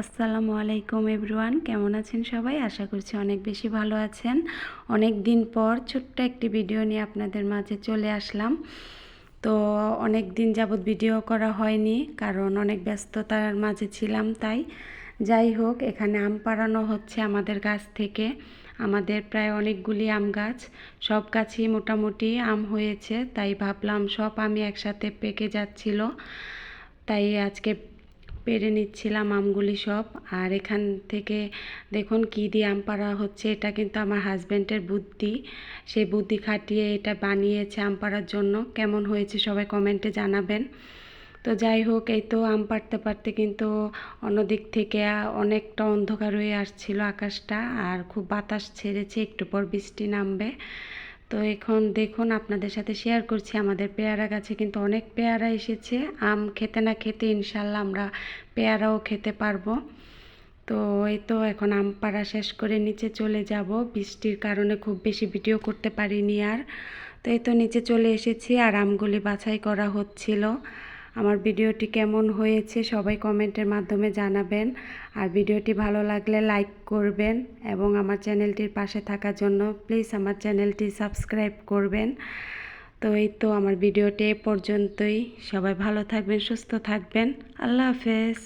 আসসালামু আলাইকুম এভরিওয়ান, কেমন আছেন সবাই? আশা করছি অনেক বেশি ভালো আছেন। অনেক দিন পর ছোট্ট একটি ভিডিও নিয়ে আপনাদের মাঝে চলে আসলাম। তো অনেক দিন যাবৎ ভিডিও করা হয়নি, কারণ অনেক ব্যস্ততার মাঝে ছিলাম তাই। যাই হোক, এখানে আম পাড়ানো হচ্ছে আমাদের গাছ থেকে। আমাদের প্রায় অনেকগুলি আম গাছ, সব গাছই মোটামুটি আম হয়েছে, তাই ভাবলাম সব আমি একসাথে পেকে যাচ্ছিল। তাই আজকে পেরে নিচ্ছিলাম আমগুলি সব। আর এখান থেকে দেখুন কী দিয়ে আম পাড়া হচ্ছে, এটা কিন্তু আমার হাজব্যান্ডের বুদ্ধি। সেই বুদ্ধি খাটিয়ে এটা বানিয়েছে আম পাড়ার জন্য। কেমন হয়েছে সবাই কমেন্টে জানাবেন। তো যাই হোক, এই তো আম পাড়তে পারতে কিন্তু অন্যদিক থেকে অনেকটা অন্ধকার হয়ে আসছিল আকাশটা আর খুব বাতাস ছেড়েছে, একটু পর বৃষ্টি নামবে। তো এখন দেখুন, আপনাদের সাথে শেয়ার করছি, আমাদের পেয়ারা গাছে কিন্তু অনেক পেয়ারা এসেছে। আম খেতে না খেতে ইনশাল্লাহ আমরা পেয়ারাও খেতে পারব। তো এই তো এখন আম পাড়া শেষ করে নিচে চলে যাব। বৃষ্টির কারণে খুব বেশি ভিডিও করতে পারিনি আর। তো এই তো নিচে চলে এসেছি আর আমগুলি বাছাই করা হচ্ছিল। আমার ভিডিওটি কেমন হয়েছে সবাই কমেন্টের মাধ্যমে জানাবেন। আর ভিডিওটি ভালো লাগলে লাইক করবেন এবং আমার চ্যানেলটির পাশে থাকার জন্য প্লিজ আমার চ্যানেলটি সাবস্ক্রাইব করবেন। তো এই তো আমার ভিডিওটি এ পর্যন্তই। সবাই ভালো থাকবেন, সুস্থ থাকবেন। আল্লাহ হাফেজ।